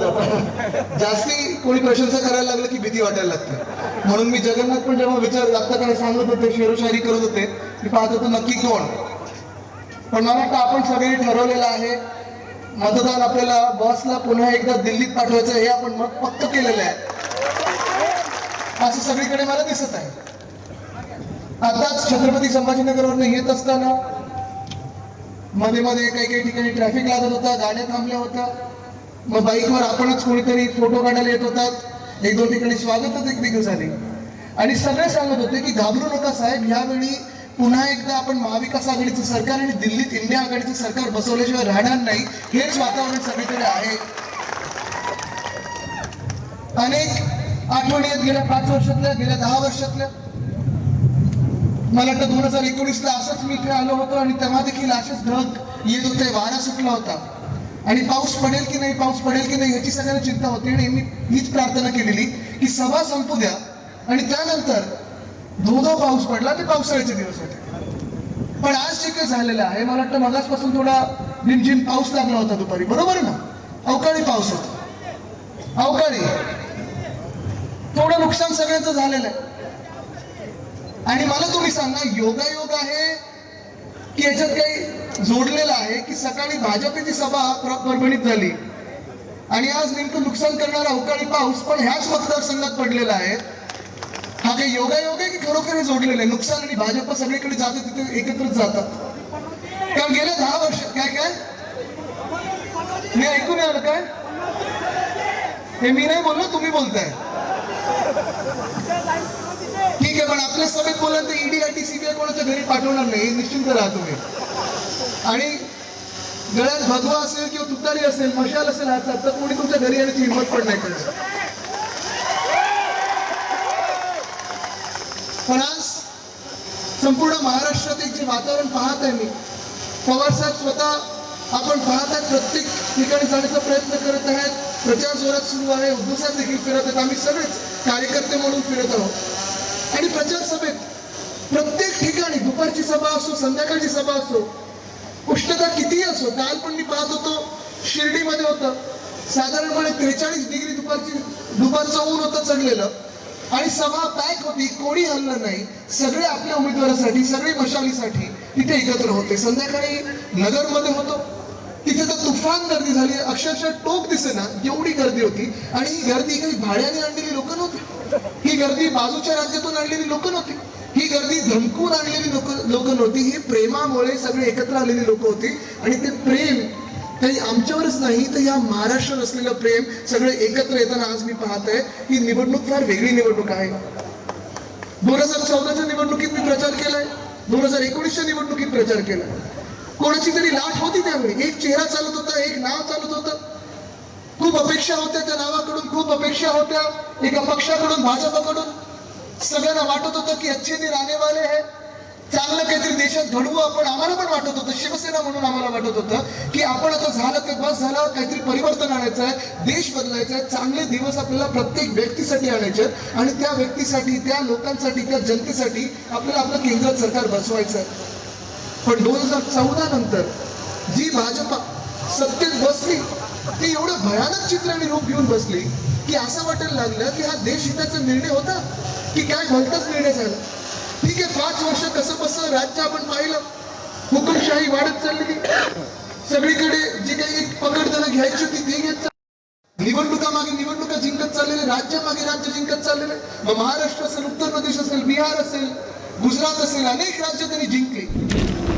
जाऊ द्या जास्ती कोणी प्रशंसा करायला लागलं की भीती वाटायला लागते. म्हणून मी जगन्नाथ पण जेव्हा विचार आता काय सांगत होते शेरोशायरी करत होते मी पाहत होतो नक्की कोण? पण मला वाटतं आपण सगळे ठरवलेलं आहे मतदान आपल्याला बॉसला पुन्हा एकदा दिल्लीत पाठवायचं हे आपण मग पक्क केलेलं आहे. असं सगळीकडे मला दिसत आहे. आताच छत्रपती संभाजीनगरवरून येत असताना मध्ये मध्ये काही काही ठिकाणी ट्रॅफिक लागत होता गाड्या थांबल्या होत्या. मग बाईकवर आपणच कोणीतरी फोटो काढायला येत होतात. एक दोन ठिकाणी स्वागतच एक देखील झाले. आणि सगळे सांगत होते की घाबरू नका साहेब यावेळी पुन्हा एकदा आपण महाविकास आघाडीचं सरकार आणि दिल्लीत इंडिया आघाडीचं सरकार बसवल्याशिवाय राहणार नाही. हेच वातावरण सगळीकडे आहे. अनेक आठवणी आहेत गेल्या पाच वर्षातल्या गेल्या दहा वर्षातल्या. मला वाटतं दोन हजार एकोणीसला असंच मी इथे आलो होतो आणि तेव्हा देखील असेच ढग येत होते वारा सुटला होता. आणि पाऊस पडेल की नाही पाऊस पडेल की नाही याची सगळ्यांना चिंता होती. आणि मी हीच प्रार्थना केलेली की सभा संपू द्या. आणि त्यानंतर धोधो पाऊस पडला ते पावसाळ्याचे दिवस होते. पण आज जे काही झालेलं आहे. मला वाटतं मगासपासून थोडा रिमझिम पाऊस लागला होता दुपारी. बरोबर ना? अवकाळी पाऊस होता. अवकाळी. थोडं नुकसान सगळ्यांचं झालेलं आहे. आणि मला तुम्ही सांगा योगायोग आहे की याच्यात काही जोडलेला आहे की सकाळी भाजपची सभा परभणीत झाली. आणि आज नेमकं नुकसान करणारा अवकाळी पाऊस पण ह्याच मतदारसंघात पडलेला आहे. हा काही योगायोग आहे की खरोखर हे जोडलेलं आहे? नुकसान आणि भाजप सगळीकडे जाते तिथे एकत्रच जातात. कारण गेल्या दहा वर्ष काय काय? मी ऐकून आलं काय? हे मी नाही बोललो तुम्ही बोलताय. ठीक आहे पण आपल्या सभेत बोलाल तर ईडी आय टी सीबीआय कोणाच्या घरी पाठवणार नाही? हे निश्चिंत राहा तुम्ही. आणि गळ्यात भगवा असेल किंवा तुतारी असेल मशाल असेल हातात तर कोणी तुमच्या घरी येण्याची हिंमत पण नाही करणार पण आज संपूर्ण महाराष्ट्रात एक जे वातावरण पाहत आहे मी पवारसाहेब स्वतः आपण पाहतात प्रत्येक ठिकाणी जाण्याचा प्रयत्न करत आहेत प्रचार जोरात सुरू आहे उद्धव देखील फिरत आहेत आम्ही सगळेच कार्यकर्ते म्हणून फिरत आहोत. आणि प्रचार सभेत प्रत्येक ठिकाणी दुपारची सभा असो संध्याकाळची सभा असो उष्णता कितीही असो काल पण मी पाहत होतो शिर्डीमध्ये होतं. साधारणपणे त्रेचाळीस डिग्री दुपारची दुपारचं ऊन होतं चढलेलं. आणि सभा पॅक होती कोणी हल्लं नाही. सगळे आपल्या उमेदवारासाठी सगळे मशालीसाठी तिथे एकत्र होते. संध्याकाळी नगरमध्ये होतो. तिथे तर तुफान गर्दी झाली. अक्षरशः टोक दिसेना एवढी गर्दी होती. आणि ही गर्दी काही भाड्याने आणलेली लोक नव्हती. ही गर्दी बाजूच्या राज्यातून आणलेली लोक नव्हती. ही गर्दी धमकून आणलेली लोक लोक नव्हती. ही प्रेमामुळे सगळे एकत्र आलेली लोक होती. आणि ते प्रेम काही आमच्यावरच नाही तर या महाराष्ट्रात असलेलं प्रेम सगळे एकत्र येताना आज मी पाहत आहे ही निवडणूक फार वेगळी निवडणूक आहे. दोन हजार चौदाच्या निवडणुकीत मी प्रचार केलाय. दोन हजार एकोणीसच्या निवडणुकीत प्रचार केला कोणाची तरी लाट होती त्यावेळी. एक चेहरा चालत होता एक नाव चालत होतं. खूप अपेक्षा होत्या त्या नावाकडून खूप अपेक्षा होत्या एका पक्षाकडून भाजपकडून. सगळ्यांना वाटत होतं की अच्छे दिन आने वाले है. चांगलं काहीतरी देशात घडवू आपण. आम्हाला पण वाटत होतं शिवसेना म्हणून आम्हाला वाटत होतं की आपण आता झालं ते बस झालं काहीतरी परिवर्तन आणायचं आहे देश बदलायचा आहे चांगले दिवस आपल्याला प्रत्येक व्यक्तीसाठी आणायचे आणि त्या व्यक्तीसाठी त्या लोकांसाठी त्या जनतेसाठी आपल्याला आपलं केंद्र सरकार बसवायचं आहे पण दोन हजार चौदा नंतर जी भाजपा सत्तेत बसली ती एवढं भयानक चित्राने रूप घेऊन बसली की असं वाटायला लागलं की हा देश हिताचा निर्णय होता. की काय घालतच निर्णय झाला ठीक आहे पाच वर्ष कसं कसं राज्य आपण पाहिलं. हुकुमशाही वाढत चाललेली सगळीकडे जी काही एक पकड त्याला घ्यायची होती ती घेत निवडणुका मागे निवडणुका जिंकत चाललेले राज्य मागे राज्य जिंकत चाललेले. मग महाराष्ट्र असेल उत्तर प्रदेश असेल बिहार असेल गुजरात असेल अनेक राज्य त्यांनी जिंकली.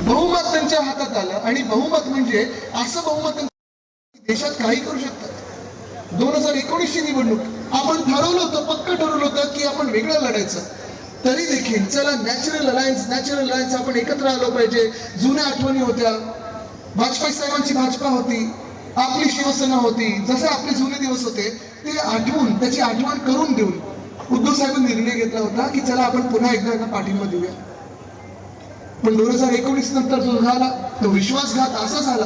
बहुमत त्यांच्या हातात आलं आणि बहुमत म्हणजे असं बहुमत देशात काही करू शकतात. दोन हजार एकोणीसची निवडणूक आपण ठरवलं होतं पक्क ठरवलं होतं की आपण वेगळं लढायचं. तरी देखील चला नॅचरल अलायन्स नॅचरल अलायन्स आपण एकत्र आलो पाहिजे. जुन्या आठवणी होत्या. वाजपेयी साहेबांची भाजपा होती. आपली शिवसेना होती. जसे आपले जुने दिवस होते ते आठवून त्याची आठवण करून देऊन उद्धव साहेबांनी निर्णय घेतला होता की चला आपण पुन्हा एकदा यांना पाठिंबा देऊया. पण दोन हजार एकोणीस नंतर जो झाला तो विश्वासघात असा झाला.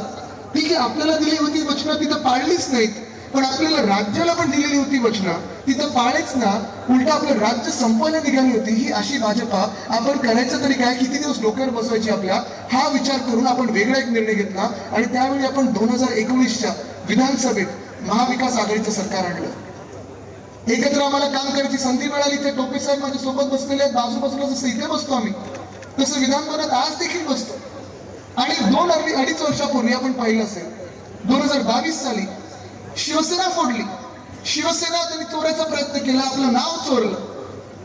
ठीक आहे आपल्याला दिली होती वचनं तिथं पाळलीच नाहीत. पण आपल्याला राज्याला पण दिलेली होती वचनं. तिथं पाळेच ना उलट आपलं राज्य संपवण्यात निघाली होती ही अशी भाजपा आपण करायचं तरी काय किती दिवस डोक्यावर बसवायची आपल्या? हा विचार करून आपण वेगळा एक निर्णय घेतला आणि त्यावेळी आपण दोन हजार एकोणीसच्या विधानसभेत महाविकास आघाडीचं सरकार आणलं. एकत्र आम्हाला काम करायची संधी मिळाली ते टोपे साहेब माझ्या सोबत बसलेले आहेत बाजू बाजूला जसं इथे बसतो आम्ही तसं विधानभवनात आज देखील बसतो. आणि दोन अडीच वर्षापूर्वी आपण पाहिलं असेल दोन हजार बावीस साली शिवसेना फोडली. शिवसेना त्यांनी चोरायचा प्रयत्न केला आपलं नाव चोरलं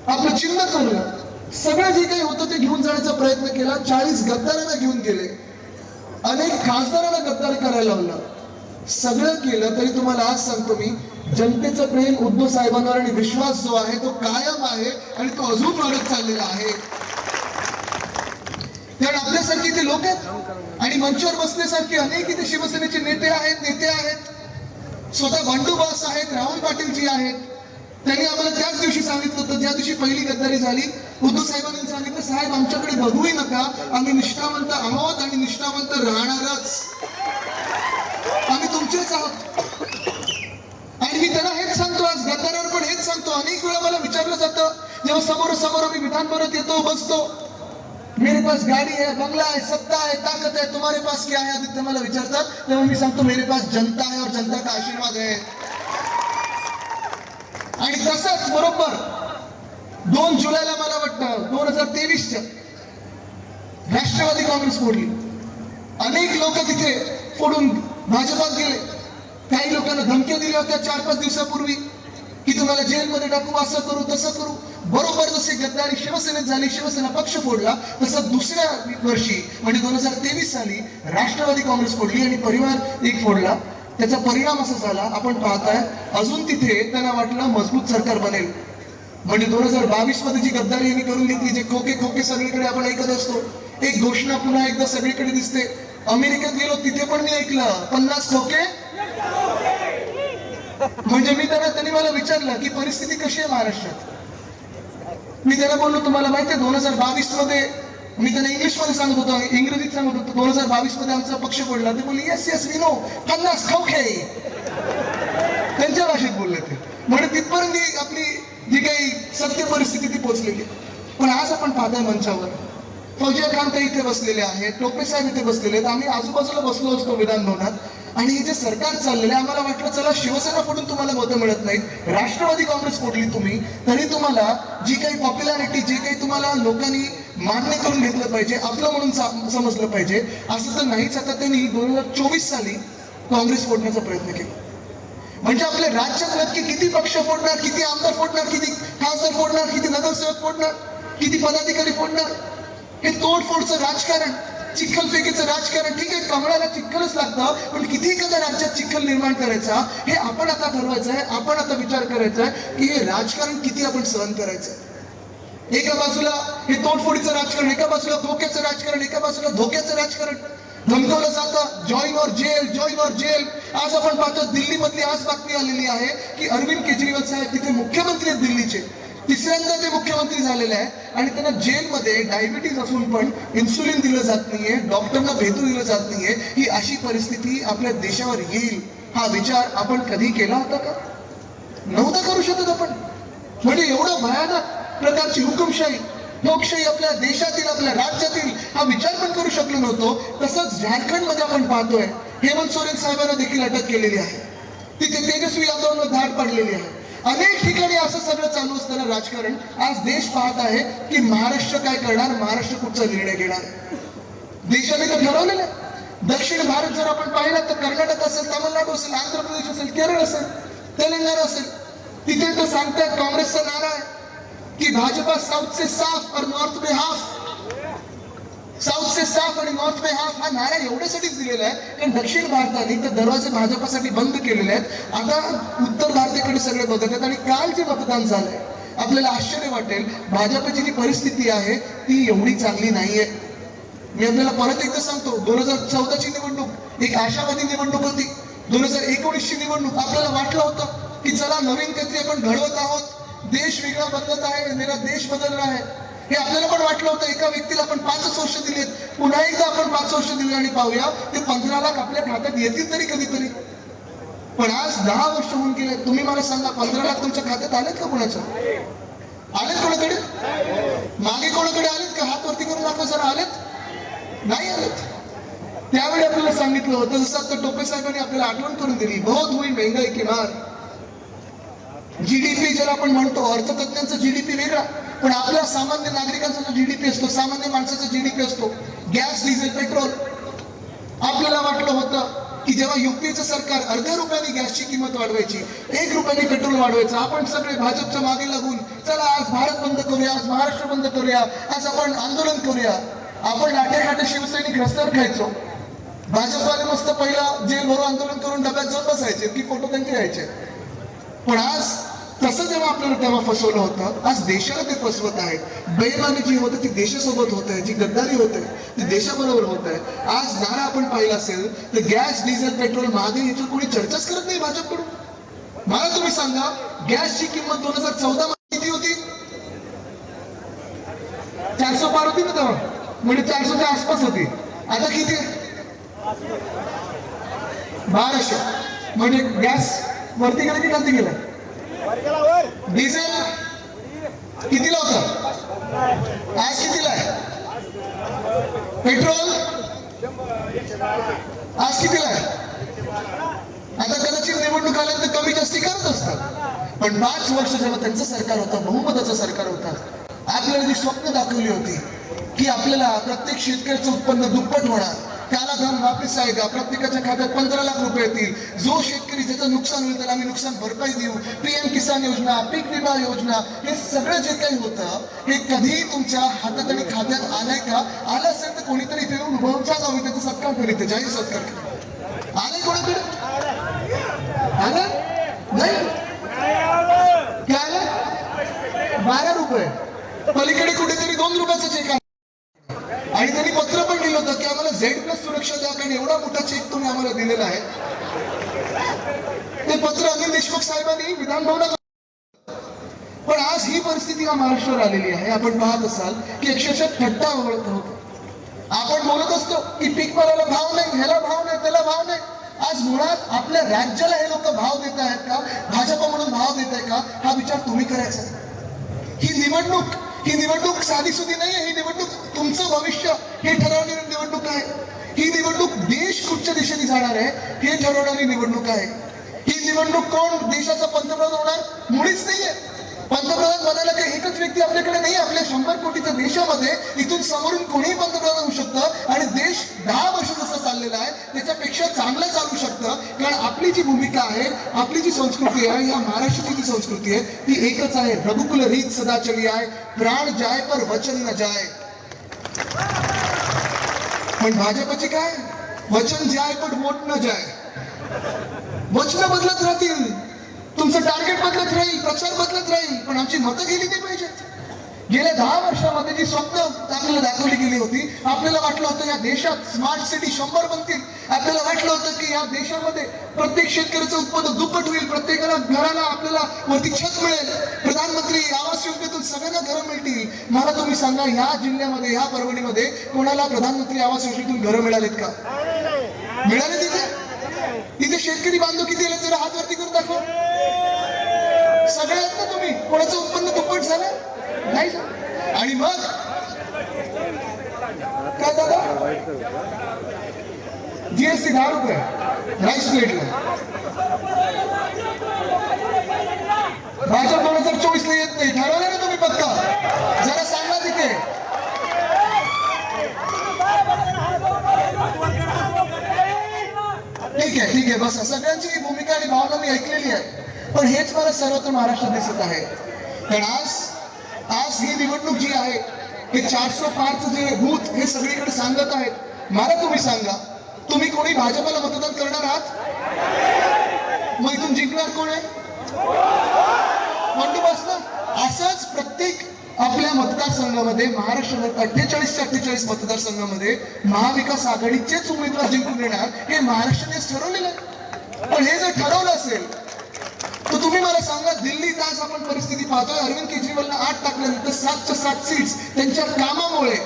आपलं चिन्ह चोरलं. सगळं जे काही होतं ते घेऊन जाण्याचा प्रयत्न केला चाळीस गद्दारांना घेऊन गेले. अनेक खासदारांना गद्दारी करायला लावलं. सगळं केलं तरी तुम्हाला आज सांगतो मी जनतेचं प्रेम उद्धव साहेबांवर आणि विश्वास जो आहे तो कायम आहे आणि तो अजून वाढत चाललेला आहे. कारण आपल्यासारखे ते लोक आहेत आणि मंचावर बसण्यासारखे अनेक इथे शिवसेनेचे नेते आहेत नेते आहेत. स्वतः बंडोबास आहेत राहुल पाटीलजी आहेत. त्यांनी आम्हाला त्याच दिवशी सांगितलं होतं ज्या दिवशी पहिली गद्दारी झाली उद्धव साहेबांनी सांगितलं साहेब आमच्याकडे बघूही नका आम्ही निष्ठावंत आहोत आणि निष्ठावंत राहणारच. आम्ही तुमचेच आहोत. आणि मी त्यांना हेच सांगतो आज गद्दारावर पण हेच सांगतो. अनेक वेळा मला विचारलं जातं जेव्हा समोर समोर आम्ही परत येतो बसतो मेरे पास गाड़ी है बंगला है सत्ता है ताकत है तुम्हारे पास क्या है? आदित्य मला विचारतात तेव्हा मी सांगतो मेरे पास जनता है और जनता का आशीर्वाद है. आणि तसंच बरोबर दोन जुलैला मला वाटतं दोन हजार तेवीसच्या राष्ट्रवादी काँग्रेस फोडली. अनेक लोक तिथे फोडून भाजपात गेले. काही लोकांना धमक्या दिल्या होत्या चार पाच दिवसापूर्वी की तुम्हाला जेलमध्ये टाकू असं करू तसं करू. बरोबर जसे गद्दारी शिवसेनेत झाली शिवसेना पक्ष फोडला तसं दुसऱ्या वर्षी म्हणजे दोन हजार तेवीस साली राष्ट्रवादी काँग्रेस फोडली आणि परिवार एक फोडला. त्याचा परिणाम असा झाला आपण पाहताय अजून तिथे त्यांना वाटलं मजबूत सरकार बनेल. म्हणजे दोन हजार बावीसमध्ये जी गद्दारी यांनी करून घेतली जे खोके खोके सगळीकडे आपण ऐकत असतो. एक घोषणा पुन्हा एकदा सगळीकडे दिसते. अमेरिकेत गेलो तिथे पण मी ऐकलं पन्नास खोके? म्हणजे मी त्यांना त्यांनी मला विचारलं की परिस्थिती कशी आहे महाराष्ट्रात? मी त्याला बोललो तुम्हाला माहिती आहे दोन हजार बावीसमध्ये मी त्यांना इंग्लिशमध्ये सांगत होतो इंग्रजीत सांगत होतो दोन हजार बावीसमध्ये आमचा पक्ष पडला. ते बोलले येस येस वी नो पन्नास खोके त्यांच्या भाषेत बोलले ते. म्हणजे तिथपर्यंत आपली जी काही सत्य परिस्थिती ती पोहोचलेली पण आज आपण पाहतोय मंचावर. फौजिया खान इथे बसलेले आहेत टोपे साहेब इथे बसलेले आहेत. आम्ही आजूबाजूला बसलो असतो विधानभवनात. आणि हे जे सरकार चाललेलं आहे आम्हाला वाटलं चला शिवसेना फुटून तुम्हाला मतं मिळत नाहीत. राष्ट्रवादी काँग्रेस फोडली तुम्ही? तरी तुम्हाला जी काही पॉप्युलॅरिटी जे काही तुम्हाला लोकांनी मान्य करून घेतलं पाहिजे आपलं म्हणून समजलं पाहिजे असं तर नाहीच. आता त्यांनी दोन हजार चोवीस साली काँग्रेस फोडण्याचा प्रयत्न केला. म्हणजे आपल्या राज्यात नक्की किती पक्ष फोडणार किती आमदार फोडणार किती खासदार फोडणार किती नगरसेवक फोडणार किती पदाधिकारी फोडणार? हे तोडफोडचं राजकारण. चिखलफेकीचं राजकारण ठीक आहे कमळाला चिखलच लागतं पण किती एखाद्या राज्यात चिखल निर्माण करायचा हे आपण आता ठरवायचं आहे आपण आता विचार करायचा आहे की हे राजकारण किती आपण सहन करायचं एका बाजूला हे तोडफोडीचं राजकारण एका बाजूला धोक्याचं राजकारण एका बाजूला धोक्याचं राजकारण. धमकवलं जातं जॉईन और जेल जॉईन और जेल. आज आपण पाहतो दिल्लीमधली आज बातमी आलेली आहे की अरविंद केजरीवाल साहेब तिथे मुख्यमंत्री आहेत दिल्लीचे. तिसऱ्यांदा ते मुख्यमंत्री झालेले आहे आणि त्यांना जेलमध्ये डायबिटीज असून पण इन्सुलिन दिलं जात नाहीये डॉक्टरना भेटू दिलं जात नाहीये ही अशी परिस्थिती आपल्या देशावर येईल हा विचार आपण कधी केला होता का? नव्हता करू शकत आपण. म्हणजे एवढं भयानक प्रकारची हुकुमशाही लोकशाही आपल्या देशातील आपल्या राज्यातील हा विचार पण करू शकलो नव्हतो. तसंच झारखंडमध्ये आपण पाहतोय हेमंत सोरेन साहेबांना देखील अटक केलेली आहे. तिथे तेजस्वी यादवनं धाड पाडलेली आहे. अनेक ठिकाणी असं सगळं चालू असताना राजकारण आज देश पाहत आहे की महाराष्ट्र काय करणार? महाराष्ट्र कुठचा निर्णय घेणार? देशाने तर ठरवलेलं आहे. दक्षिण भारत जर आपण पाहिला तर कर्नाटक असेल तामिळनाडू असेल आंध्र प्रदेश असेल केरळ असेल तेलंगणा असेल तिथे तर सांगतात काँग्रेसचा नारा आहे की भाजपा साऊथ से साफ और नॉर्थ पे हाफ. साऊथचे साफ आणि नॉर्थ में हाफ हा नारा एवढ्यासाठीच दिलेला आहे कारण दक्षिण भारताने तर दरवाजे भाजपासाठी बंद केलेले आहेत. आता उत्तर भारताकडे सगळे बघत आहेत आणि काल जे मतदान झालंय आपल्याला आश्चर्य वाटेल भाजपची जी परिस्थिती आहे ती एवढी चांगली नाहीये. मी आपल्याला परत एकदा सांगतो दोन हजार चौदाची निवडणूक एक आशावादी निवडणूक होती. दोन हजार एकोणीसची निवडणूक आपल्याला वाटलं होतं की चला नवीन काहीतरी आपण घडवत आहोत. देश वेगळा बदलत आहे मेरा देश बदलला आहे. हे आपल्याला पण वाटलं होतं एका व्यक्तीला आपण पाचच वर्ष दिलेत पुन्हा एकदा आपण पाच वर्ष दिले आणि पाहूया ते पंधरा लाख आपल्या खात्यात येतील तरी कधीतरी. पण आज दहा वर्ष होऊन गेले तुम्ही मला सांगा पंधरा लाख तुमच्या खात्यात आलेत का कोणाच्या? आलेत कोणाकडे? मागे कोणाकडे आलेत का? हात वरती करून दाखवा जरा आलेत? नाही आलेत. त्यावेळी आपल्याला सांगितलं होतं जसं आता टोपे साहेबांनी आपल्याला आठवण करून दिली बहुत होईल महंगाई की मार. जीडीपी ज्याला आपण म्हणतो अर्थतज्ञांचा जीडीपी वेगळा. पण आपल्या सामान्य नागरिकांचा जो जीडीपी असतो सामान्य माणसाचा जीडीपी असतो गॅस डिझेल पेट्रोल आपल्याला वाटलं होतं की जेव्हा युपीचं सरकार अर्ध्या रुपयाने गॅसची किंमत वाढवायची एक रुपयाने पेट्रोल वाढवायचं आपण सगळे भाजपच्या मागे लागून चला आज भारत बंद करूया आज महाराष्ट्र बंद करूया आज आपण आंदोलन करूया आपण लाटेखाटे शिवसैनिक रस्त्यावर खायचो. भाजपवाले मस्त पहिला जेल भरून आंदोलन करून डब्यात जाऊन बसायचे की फोटो त्यांचे यायचे. पण आज तसं जेव्हा आपल्याला तेव्हा फसवलं होतं आज देशाला ते फसवत आहेत. बैमानी जी होते ती देशासोबत होत आहे जी गद्दारी होते ती देशाबरोबर होत आहे. आज नारा आपण पाहिला असेल तर गॅस डिझेल पेट्रोल महागाई याच्यावर कोणी चर्चाच करत नाही भाजपकडून? मला तुम्ही सांगा गॅसची किंमत दोन हजार चौदा मध्ये किती होती? चारशे पार होती ना तेव्हा. म्हणजे चारशेच्या आसपास होती. आता किती आहे? बाराशे. म्हणजे गॅस वरती गेला की खालती गेला? डिझेल कितीला होत? आज कितीला आहे? पेट्रोल आज कितीला आहे? आता कदाचित निवडणूक आल्यानंतर कमी जास्ती करत असतात. पण पाच वर्ष जेव्हा त्यांचं सरकार होतं बहुमताचं सरकार होतं. आपल्याला जी स्वप्न दाखवली होती की आपल्याला प्रत्येक शेतकऱ्याचं उत्पन्न दुप्पट होणार. त्याला धन वापस आहे का? प्रत्येकाच्या खात्यात पंधरा लाख रुपये येतील. जो शेतकरी ज्याचं नुकसान होईल त्याला आम्ही नुकसान भरपाई देऊ. पीएम किसान योजना पीक विमा योजना हे सगळं जे काही होतं हे कधीही तुमच्या हातात आणि खात्यात आलंय का? आलं असेल तर कोणीतरी इथे येऊन जाऊ जावी त्याचा सत्कार करीत जाहीर सत्कार. करीत आलंय कोणाकडे? आलं? नाही? काय आलं? बारा रुपये. पलीकडे कुठेतरी दोन रुपयाचं चेक काय आणि त्यांनी पत्र पण लिहिलं होतं की आम्हाला झेड प्लस सुरक्षा द्या कारण एवढा मोठा चेक तुम्ही आम्हाला दिलेला आहे. ते पत्र अनिल देशमुख साहेबांनी विधानभवनात पण आज ही परिस्थिती या महाराष्ट्रावर आलेली आहे. आपण पाहत असाल की अक्षरशः थट्टा ओळख होतो. आपण बोलत असतो की पीक मालाला भाव नाही ह्याला भाव नाही त्याला भाव नाही. आज मुळात आपल्या राज्याला हे लोक भाव देत आहेत का? भाजप म्हणून भाव देत आहे का? हा विचार तुम्ही करायचा. ही निवडणूक ही निवडणूक साधी सुधी नाही ही निवडणूक तुमचं भविष्य हे ठरवणारी निवडणूक आहे. ही निवडणूक देश कुठच्या दिशेने जाणार आहे हे ठरवणारी निवडणूक आहे. ही निवडणूक कोण? देशाचा पंतप्रधान होणार मुळीच नाहीये. पंतप्रधान म्हणाला काही एकच व्यक्ती आपल्याकडे नाही आपल्या शंभर कोटीच्या देशामध्ये इथून समोरून कोणीही पंतप्रधान होऊ शकतं आणि देश दहा वर्ष जसं चाललेला आहे त्याच्यापेक्षा चांगलं चालू शकतं. कारण आपली जी भूमिका आहे आपली जी संस्कृती आहे या महाराष्ट्राची जी संस्कृती आहे ती एकच आहे. रघुकुल रीत सदा चली आहे. प्राण जाय पर वचन न जाय. पण भाजपचे काय? वचन जाय पण वोट न जाय. वचन बदलत राहतील. तुमचं टार्गेट बदलत राहील प्रचार बदलत राहील पण आमची मतं गेली नाही पाहिजेत गेल्या दहा वर्षामध्ये जी स्वप्न आपल्याला दाखवली गेली होती आपल्याला वाटलं होतं या देशात स्मार्ट सिटी शंभर बनतील. आपल्याला वाटलं होतं की या देशामध्ये प्रत्येक शेतकऱ्याचं उत्पन्न दुप्पट होईल प्रत्येकाला घराला आपल्याला वरती छत मिळेल. प्रधानमंत्री आवास योजनेतून सगळ्यांना घरं मिळतील. मला तुम्ही सांगा या जिल्ह्यामध्ये या परभणीमध्ये कोणाला प्रधानमंत्री आवास योजनेतून घरं मिळालेत का? मिळाले तिथे? तिथे शेतकरी बांधव किती आले? जरा हात वरती करून दाखव. सगळ्यात ना तुम्ही? कोणाचं उत्पन्न दुप्पट झालं? नाही आणि मग? काय दादा? जीएसटी दहा रुपये. राईस प्लेटला. भाजप दोन हजार चोवीस ला येत नाही. ठरवलं ना तुम्ही पक्का? जरा सांगा तिथे. ठीक आहे ठीक आहे. बस सगळ्यांची ही भूमिका आणि भावना मी ऐकलेली आहे पण हेच मला सर्वत्र महाराष्ट्रात दिसत आहे. कारण आज आज ही निवडणूक जी आहे हे चारशे पाच जे बूथ हे सगळीकडे सांगत आहेत. मला तुम्ही सांगा तुम्ही कोणी भाजपला मतदान करणार आहात? मग इथून जिंकणार कोण आहे? म्हणतो बस ना असंच? आपल्या मतदारसंघामध्ये महाराष्ट्रात अठ्ठेचाळीस अठ्ठेचाळीस मतदारसंघामध्ये महाविकास आघाडीचेच उमेदवार जिंकून येणार हे महाराष्ट्राने ठरवलेलं आहे. पण हे जर ठरवलं असेल तर तुम्ही मला सांगा दिल्लीत आज आपण परिस्थिती पाहतोय अरविंद केजरीवालला आठ टाकल्यानंतर सातच्या सात सीट्स त्यांच्या कामामुळे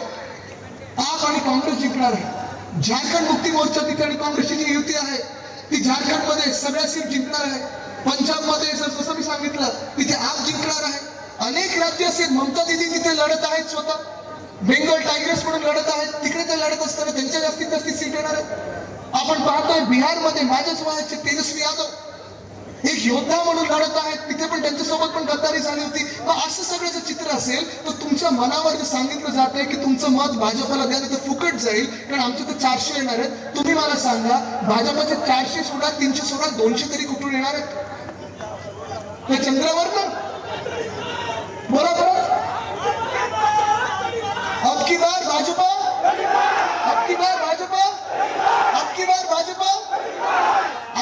आप आणि काँग्रेस जिंकणार आहे. झारखंड मुक्ती मोर्चा ठिकाणी काँग्रेसची जी युती आहे ती झारखंडमध्ये सगळ्या सीट जिंकणार आहे. पंजाबमध्ये जर जसं मी सांगितलं तिथे आप जिंकणार आहे. अनेक राज्य असे ममता दिदी तिथे लढत आहेत स्वतः. बेंगॉल टायगर्स म्हणून लढत आहेत. तिकडे ते लढत असताना त्यांच्या जास्तीत जास्त सीट येणार आहेत. आपण पाहतोय बिहारमध्ये माझ्याच वयाचे तेजस्वी यादव. एक योद्धा म्हणून लढत आहेत. तिथे पण त्यांच्यासोबत पण गद्दारी झाली होती. मग असं सगळं जर चित्र असेल तर तुमच्या मनावर जर सांगितलं जात आहे की तुमचं मत भाजपला द्या तर फुकट जाईल कारण आमचे तर चारशे येणार आहेत. तुम्ही मला सांगा भाजपाचे चारशे सोडा तीनशे सोडा दोनशे तरी कुठून येणार आहेत? ते चंद्रावर ना? बोला बरं अब की बार भाजपा. अब की बार भाजपा. अब की बार भाजपा.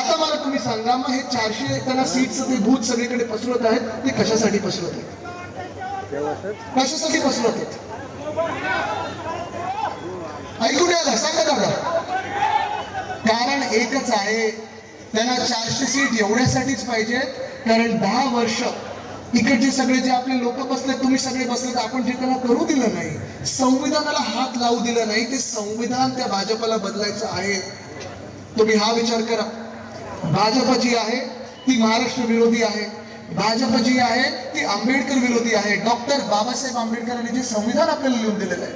आता मला तुम्ही सांगा मग हे चारशे त्यांना सीटचं ते भूत सगळीकडे पसरवत आहेत ते कशासाठी पसरवत आहेत? कशासाठी पसरवत आहेत? ऐकून आला सांगा दादा कारण एकच आहे त्यांना चारशे सीट एवढ्यासाठीच पाहिजे कारण दहा वर्ष इकडचे सगळे जे आपले लोक बसले तुम्ही सगळे बसलेत आपण जे त्यांना करू दिलं नाही संविधानाला हात लावू दिला नाही ते संविधान त्या भाजपला बदलायचं आहे. तुम्ही हा विचार करा. भाजप जी आहे ती महाराष्ट्र विरोधी आहे. भाजप जी आहे ती आंबेडकर विरोधी आहे. डॉक्टर बाबासाहेब आंबेडकरांनी जे संविधान आपल्याला लिहून दिलेलं आहे.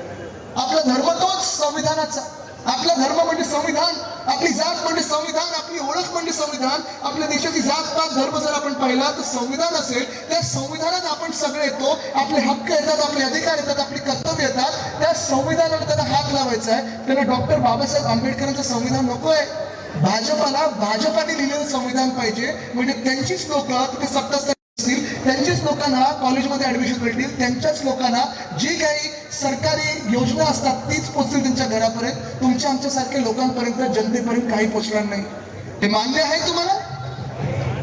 आपला धर्म तोच संविधानाचा. आपला धर्म म्हणजे संविधान. आपली जात म्हणजे संविधान आपली ओळख म्हणजे संविधान आपल्या देशाची जात पात धर्म जर आपण पाहिला तर संविधान असेल त्या संविधानात आपण सगळे येतो आपले हक्क येतात आपले अधिकार येतात आपली कर्तव्य येतात त्या संविधानाला त्याला हात लावायचा आहे. त्याला डॉक्टर बाबासाहेब आंबेडकरांचं संविधान नको आहे. भाजपाला भाजपाने लिहिलेलं संविधान पाहिजे म्हणजे त्यांचीच लोक तिथे सत्ता असतील त्यांचीच लोकांना कॉलेजमध्ये ऍडमिशन मिळतील त्यांच्याच लोकांना जी काही सरकारी योजना असतात तीच पोचतील त्यांच्या घरापर्यंत. तुमच्या आमच्यासारख्या लोकांपर्यंत जनतेपर्यंत काही पोचणार नाही. हे मान्य आहे तुम्हाला?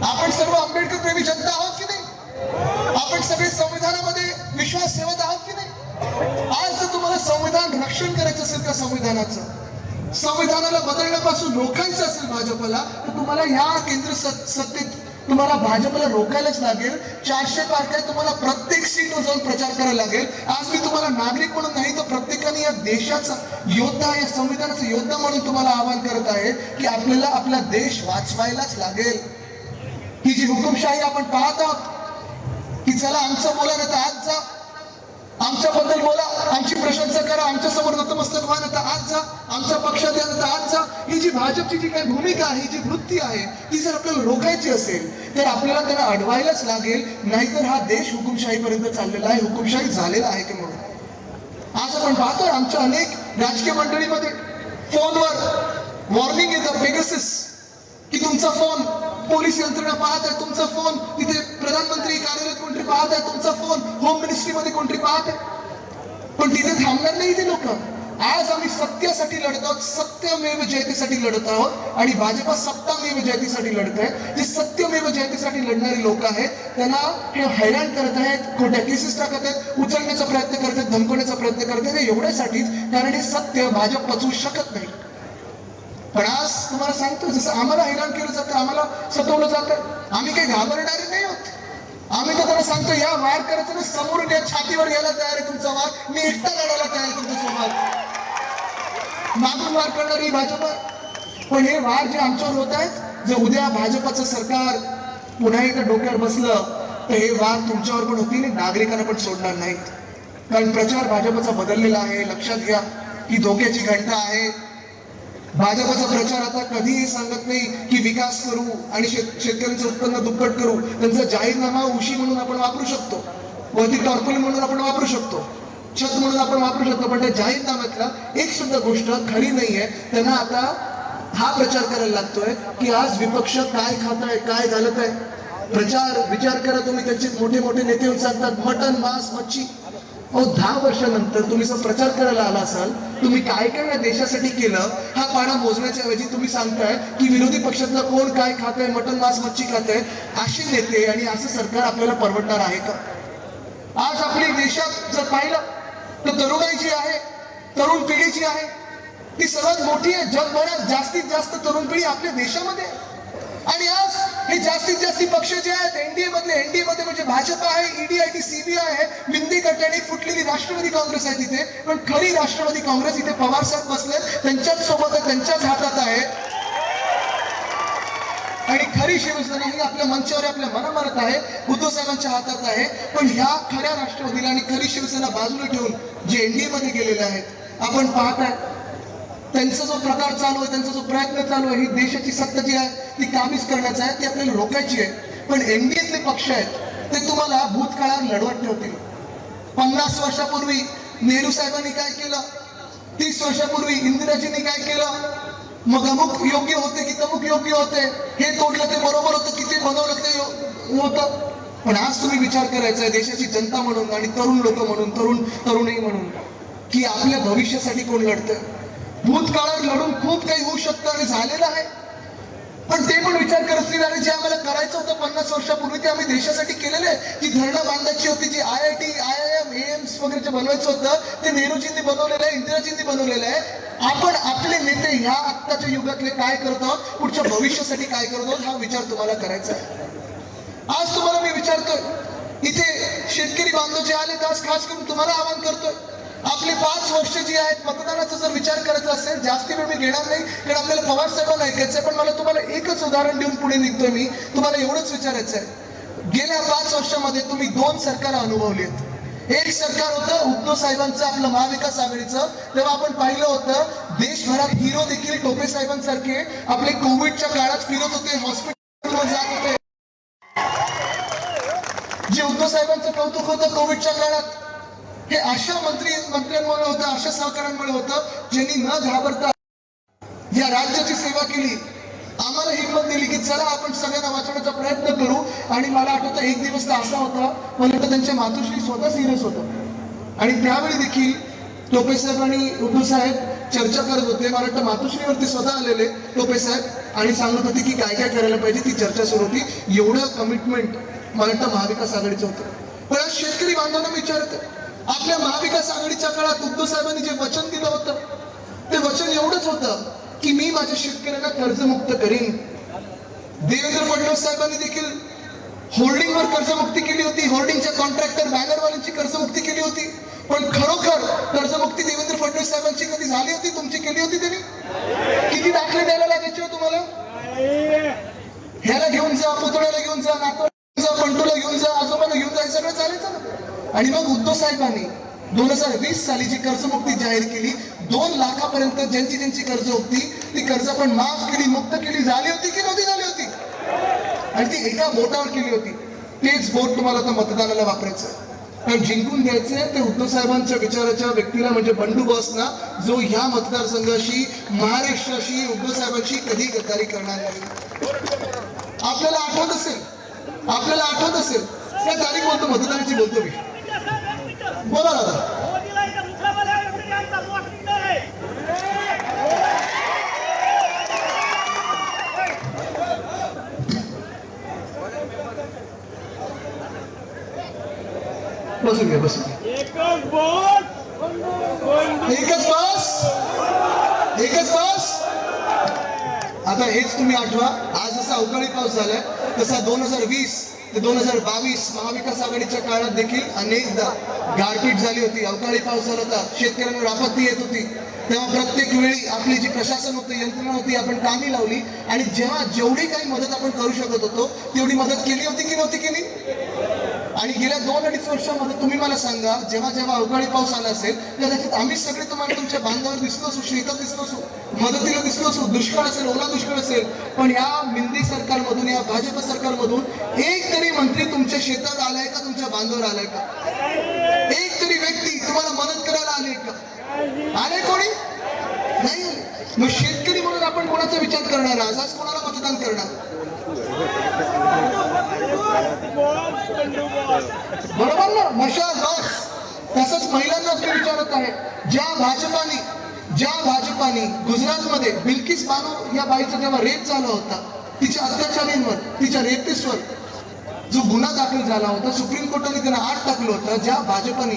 आपण सर्व आंबेडकर प्रेमी जनता आहोत की नाही? आपण सगळे संविधानामध्ये विश्वास ठेवत आहोत की नाही? आज जर तुम्हाला संविधान रक्षण करायचं असेल त्या संविधानाचं संविधानाला बदलण्यापासून रोखायचं असेल भाजपला तर तुम्हाला ह्या केंद्र सत- सत्तेत तुम्हाला भाजपला रोखायलाच लागेल. चारशे पार्ट्या तुम्हाला प्रत्येक सीटवर जाऊन प्रचार करायला लागेल. आज मी तुम्हाला नागरिक म्हणून नाही तर प्रत्येकाने या देशाचा योद्धा या संविधानाचा योद्धा म्हणून तुम्हाला आवाहन करत आहे की आपल्याला आपला देश वाचवायलाच लागेल. ही जी हुकुमशाही आपण पाहत आहोत की चला आमचं बोला ना तर आज जा आमच्याबद्दल बोला. आमची प्रशंसा करा. आमच्यासमोर नतमस्तक व्हा ना आज जा. आमच्या पक्षात द्या ना तर आज जा. ही जी भाजपची जी काही भूमिका आहे जी वृत्ती आहे ती जर आपल्याला रोखायची असेल तर आपल्याला त्यांना अडवायलाच लागेल. नाहीतर हा देश हुकुमशाहीपर्यंत चाललेला आहे. हुकुमशाही झालेला आहे की म्हणून. आज आपण पाहतोय आमच्या अनेक राजकीय मंडळीमध्ये फोनवर वॉर्निंग येतं पेगसिस की तुमचा फोन पोलीस यंत्रणा पाहत आहे. तुमचा फोन तिथे प्रधानमंत्री कार्यालयात कोणतरी पाहत आहे? तुमचा फोन होम मिनिस्ट्रीमध्ये कोणतरी पाहत आहे? पण तिथे थांबणार नाही ते लोक. आज आम्ही सत्यासाठी लढत आहोत सत्यमेव जयतेसाठी लढत आहोत आणि भाजपा सत्तामेव जयतेसाठी लढत आहे. जे सत्यमेव जयतेसाठी लढणारे लोक आहेत त्यांना हे हैराण करत आहेत खोट्या केसेस टाकत आहेत उचलण्याचा प्रयत्न करत आहेत धमकवण्याचा प्रयत्न करत आहेत. हे एवढ्यासाठीच कारण हे सत्य भाजप पचवू शकत नाही. पण आज तुम्हाला सांगतो जसं आम्हाला हैराण केलं जातं आम्हाला सतवलं जातं. आम्ही काही घाबरणारे नाही होत आम्ही तर त्याला सांगतो या वार करायचं ना समोरून या छातीवर यायला तयार आहे तुमचा वार. मी एकटा लढायला तयार तुमच्यासोबत मागून वार करणार ही भाजप. पण हे वार जे आमच्यावर होत आहेत जर उद्या भाजपचं सरकार पुन्हा एकदा डोक्यावर बसलं तर हे वार तुमच्यावर पण होतील नागरिकांना पण सोडणार नाहीत. कारण प्रचार भाजपचा बदललेला आहे. लक्षात घ्या ही धोक्याची घंटा आहे. भाजपाचा प्रचार आता कधीही सांगत नाही की विकास करू आणि शेतकऱ्यांचं उत्पन्न दुप्पट करू. त्यांचा जाहीरनामा उशी म्हणून आपण वापरू शकतो. वरती टॉर्पल म्हणून आपण वापरू शकतो. छत म्हणून आपण वापरू शकतो. पण त्या जाहीरनाम्यातला एक सुद्धा गोष्ट खरी नाहीये. त्यांना आता हा प्रचार करायला लागतोय की आज विपक्ष काय खात आहे काय घालत आहे प्रचार विचार करा तुम्ही. त्यांचे मोठे मोठे नेते उचलतात. मटन मांस मच्छी. अहो दहा वर्षानंतर तुम्ही जर प्रचार करायला आला असाल तुम्ही काय काय या देशासाठी केलं हा पाडा मोजण्याच्या ऐवजी तुम्ही सांगताय की विरोधी पक्षातलं कोण काय खात आहे मटन मांस मच्छी खात आहे असे नेते आणि असं सरकार आपल्याला परवडणार आहे का आज आपली देशात जर पाहिलं तर तरुणाई जी आहे तरुण पिढी जी आहे ती सर्वात मोठी आहे जगभरात जास्तीत जास्त तरुण पिढी आपल्या देशामध्ये आहे. आणि आज हे जास्तीत जास्त पक्ष जे आहेत एनडीए मधले एनडीए मध्ये म्हणजे भाजप आहे ईडी आहे ती सीबीआय आहे विंदी कटणी फुटलेली राष्ट्रवादी काँग्रेस आहे तिथे पण खरी राष्ट्रवादी काँग्रेस इथे पवार साहेब बसले त्यांच्याच सोबत त्यांच्याच हातात आहे. आणि खरी शिवसेना ही आपल्या मंचावर आपल्या मनामनात आहे उद्धव साहेबांच्या हातात आहे पण ह्या खऱ्या राष्ट्रवादीला आणि खरी शिवसेना बाजूला ठेवून जे एनडीए मध्ये गेलेले आहेत आपण पाहत आहे त्यांचा जो प्रकार चालू आहे त्यांचा जो प्रयत्न चालू आहे ही देशाची सत्ता जी आहे ती कामीच करण्याचं आहे ती आपल्याला रोखायची आहे. पण एनडीएतले पक्ष आहेत ते तुम्हाला भूतकाळात लढवत ठेवतील. पन्नास वर्षापूर्वी नेहरू साहेबांनी काय केलं? तीस वर्षापूर्वी इंदिराजींनी काय केलं? मग अमुक योग्य होते की तमुक योग्य होते? हे तोडलं ते बरोबर होतं की ते बनवलं ते होतं? पण आज तुम्ही विचार करायचा आहे देशाची जनता म्हणून आणि तरुण लोक म्हणून तरुण तरुणी म्हणून की आपल्या भविष्यासाठी कोण लढतं भूतकाळात लढून खूप काही होऊ शकतं आणि झालेलं आहे. पण ते पण विचार करत आणि जे आम्हाला करायचं होतं पन्नास वर्षापूर्वी ते आम्ही देशासाठी केलेलं आहे. की धरणं बांधायची होती जी I I T I I M AIIMS वगैरे जे बनवायचं होतं ते नेहरूजींनी बनवलेलं आहे इंदिराजींनी बनवलेलं आहे. आपण आपले नेते ह्या आत्ताच्या युगातले काय करत आहोत पुढच्या भविष्यासाठी काय करत आहोत हा विचार तुम्हाला करायचा आहे. आज तुम्हाला मी विचारतोय इथे शेतकरी बांधव जे आले आज खास करून तुम्हाला आवाहन करतोय आपली पाच वर्ष जी आहेत मतदानाचा जर विचार करायचा असेल जास्ती वेळ मी घेणार नाही कारण आपल्याला पवार साहेबांना ऐकायचंय पण मला तुम्हाला एकच उदाहरण देऊन पुढे निघतोय मी. तुम्हाला एवढंच विचारायचं आहे गेल्या पाच वर्षामध्ये तुम्ही दोन सरकार अनुभवली आहेत. एक सरकार होतं उद्धव साहेबांचं आपलं महाविकास आघाडीचं तेव्हा आपण पाहिलं होतं देशभरात हिरो देखील टोपे साहेबांसारखे आपले कोविडच्या काळात फिरत होते हॉस्पिटल जात होते. जे उद्धव साहेबांचं कौतुक होतं कोविडच्या काळात हे अशा मंत्री मंत्र्यांमुळे होतं अशा सहकाऱ्यांमुळे होतं ज्यांनी न घाबरता या राज्याची सेवा केली. आम्हाला हिंमत दिली की चला आपण सगळ्यांना वाचवण्याचा प्रयत्न करू आणि मला आठवतं एक दिवस तर असा होता मला वाटतं त्यांच्या मातोश्री स्वतः सिरियस होतं. आणि त्यावेळी देखील टोपे साहेब आणि उपू साहेब चर्चा करत होते. मला वाटतं मातोश्रीवरती स्वतः आलेले टोपे साहेब आणि सांगत होते की काय काय करायला पाहिजे ती चर्चा सुरू होती. एवढं कमिटमेंट मला वाटतं महाविकास आघाडीचं होतं. पण आज शेतकरी बांधवांना विचारतं आपल्या महाविकास आघाडीच्या काळात उद्धव साहेबांनी जे वचन दिलं होतं ते वचन एवढंच होतं की मी माझ्या शेतकऱ्यांना कर्जमुक्त करीन. देवेंद्र फडणवीस साहेबांनी देखील होल्डिंगवर कर्जमुक्ती केली होती. होल्डिंगच्या कॉन्ट्रॅक्टर बॅनरवाल्यांची कर्जमुक्ती केली होती. पण खरोखर कर्जमुक्ती देवेंद्र फडणवीस साहेबांची कधी झाली होती? तुमची केली होती त्यांनी? किती दाखले द्यायला लागायचे हो तुम्हाला? ह्याला घेऊन जा पुतळ्याला घेऊन जा नातवा आणि मग उद्धव साहेबांनी दोन हजार वीस साली जी कर्जमुक्ती जाहीर केली दोन लाखापर्यंत ज्यांची ज्यांची कर्ज होती ती कर्ज पण माफ केली मुक्त केली झाली होती की नव्हती झाली होती? आणि ती एका बोटावर केली होती. तेच बोट तुम्हाला आता मतदानाला वापरायचं पण जिंकून द्यायचंय ते उद्धव साहेबांच्या विचाराच्या व्यक्तीला म्हणजे बंडू बॉसना जो ह्या मतदारसंघाशी महाराष्ट्राशी उद्धव साहेबांशी कधी गद्दारी करणार नाही. आपल्याला आठवत असेल आपल्याला आठवत असेल त्या तारीख बोलतो मतदानाची बोलतो मी. बोला दादा. बसून घ्या बसून एकच बोट एकच बस. एकच बस. आता हेच तुम्ही आठवा. आज जसा अवकाळी पाऊस झालाय. तसा दोन हजार वीस ते दोन हजार बावीस महाविकास आघाडीच्या काळात देखील अनेकदा गारपीट झाली होती. अवकाळी पाऊस झाला होता शेतकऱ्यांवर आपत्ती येत होती. तेव्हा प्रत्येक वेळी आपली जी प्रशासन होतं यंत्रणा होती आपण कामी लावली. आणि जेव्हा जेवढी काही मदत आपण करू शकत होतो तेवढी मदत केली होती की नव्हती केली? आणि गेल्या दोन अडीच वर्षामध्ये तुम्ही मला सांगा जेव्हा जेव्हा अवकाळी पाऊस आला असेल कदाचित आम्ही सगळे तुम्हाला तुमच्या बांधावर दिसलो असू शेतात दिसलो असू मदतीला दिसलो असू दुष्काळ असेल ओला दुष्काळ असेल पण या मिंदी सरकारमधून या भाजप सरकारमधून एक तरी मंत्री तुमच्या शेतात आलाय का तुमच्या बांधावर आलाय का? एक तरी व्यक्ती तुम्हाला मदत करायला आले का? आले कोणी? नाही. मग शेतकरी म्हणून आपण कोणाचा विचार करणार? आज आज कोणाला मतदान करणार? बरोबर ना? मशा बस. तसंच महिलांनाच मी विचारत आहे. ज्या भाजपाने ज्या भाजपाने गुजरातमध्ये बिल्किस बानो या बाईचा जेव्हा रेप झाला होता तिच्या अत्याचारींवर तिच्या रेपिस्टवर जो गुन्हा दाखल झाला होता सुप्रीम कोर्टाने त्यांना आठ टाकलं होतं ज्या भाजपाने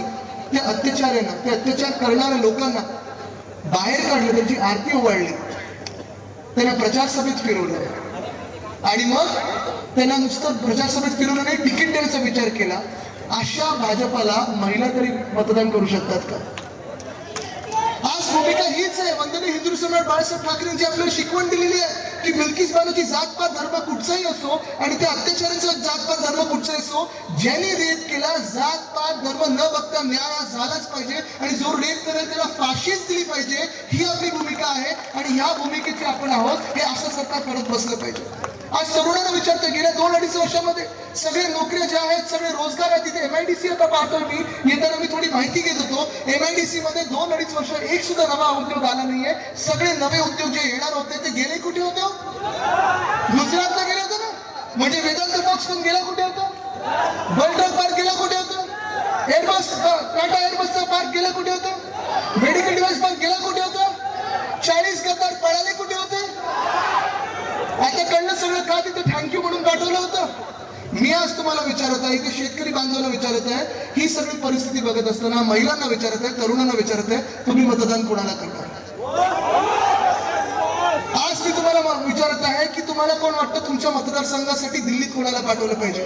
त्या अत्याचार्यांना ते अत्याचार करणाऱ्या लोकांना बाहेर काढलं त्यांची आरती ओवाळली. त्यांना प्रचार सभेत फिरवलं. आणि मग त्यांना नुसतं प्रचारसभेत फिरवलं नाही तिकीट देण्याचा विचार केला. अशा भाजपाला महिला तरी मतदान करू शकतात का? भूमिका हीच आहे. वंदने हिंदू सम्राट बाळासाहेब ठाकरेंची आपल्याला शिकवण दिलेली आहे की बिल्किस जात जातपात धर्म कुठचाही असो आणि त्या अत्याचारांचा जातपात धर्म कुठचाही असो ज्याने रेप केला जातपात धर्म न बघता न्याय हा झालाच पाहिजे आणि जो रेप करेल त्याला फाशीच दिली पाहिजे ही आपली भूमिका आहे आणि या भूमिकेचे आपण आहोत हे असं सरकार करत बसलं पाहिजे. आज तरुणांना विचारतं गेल्या दोन अडीच वर्षामध्ये सगळे नोकऱ्या ज्या आहेत सगळे रोजगार आहेत तिथे एमआयडीसी आता पाहतोय मी. येताना मी थोडी माहिती घेत होतो. एमआयडीसी मध्ये दोन अडीच वर्ष एक सुद्धा नवा उद्योग आला नाहीये. सगळे नवे उद्योग जे येणार होते ते गेले कुठे होते? गुजरातला गेले होते ना? म्हणजे वेदांत बॉक्स गेला कुठे होता? बल्डर पार्क गेला कुठे होतं? एअरबस टाटा एअरबसचा पार्क गेला कुठे होतं? मेडिकल डिव्हाइस पार्क गेला कुठे होतं? चाळीस गद्दार पळाले कुठे होते? त्याच्याकडनं सगळं का तिथे थँक्यू म्हणून पाठवलं होतं? मी आज तुम्हाला विचारत आहे की शेतकरी बांधवाला विचारत आहे ही सगळी परिस्थिती बघत असताना महिलांना विचारत आहे तरुणांना विचारत आहे तुम्ही मतदान कोणाला करणार? आज मी तुम्हाला विचारत आहे की तुम्हाला कोण वाटतं तुमच्या मतदारसंघासाठी दिल्लीत कोणाला पाठवलं पाहिजे?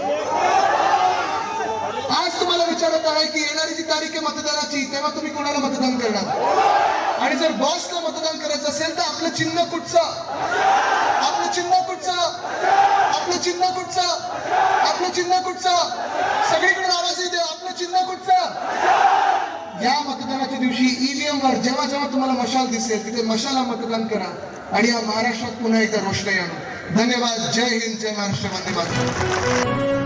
आज तुम्हाला विचारत आहे की येणारी जी तारीख आहे मतदानाची तेव्हा तुम्ही कोणाला मतदान करणार? आणि जर बॉसला मतदान करायचं असेल तर आपलं चिन्ह कुठचं? चिन्ह कुठचं आपलं चिन्ह कुठचं आपलं चिन्ह कुठचं सगळीकडे आवाज येते. आपलं चिन्ह कुठचं या मतदानाच्या दिवशी ईव्हीएम वर जेव्हा जेव्हा तुम्हाला मशाल दिसेल तिथे मशाला मतदान करा. आणि या महाराष्ट्रात पुन्हा एकदा रोषणाई आणू. धन्यवाद. जय हिंद. जय महाराष्ट्र. वंदे मातरम.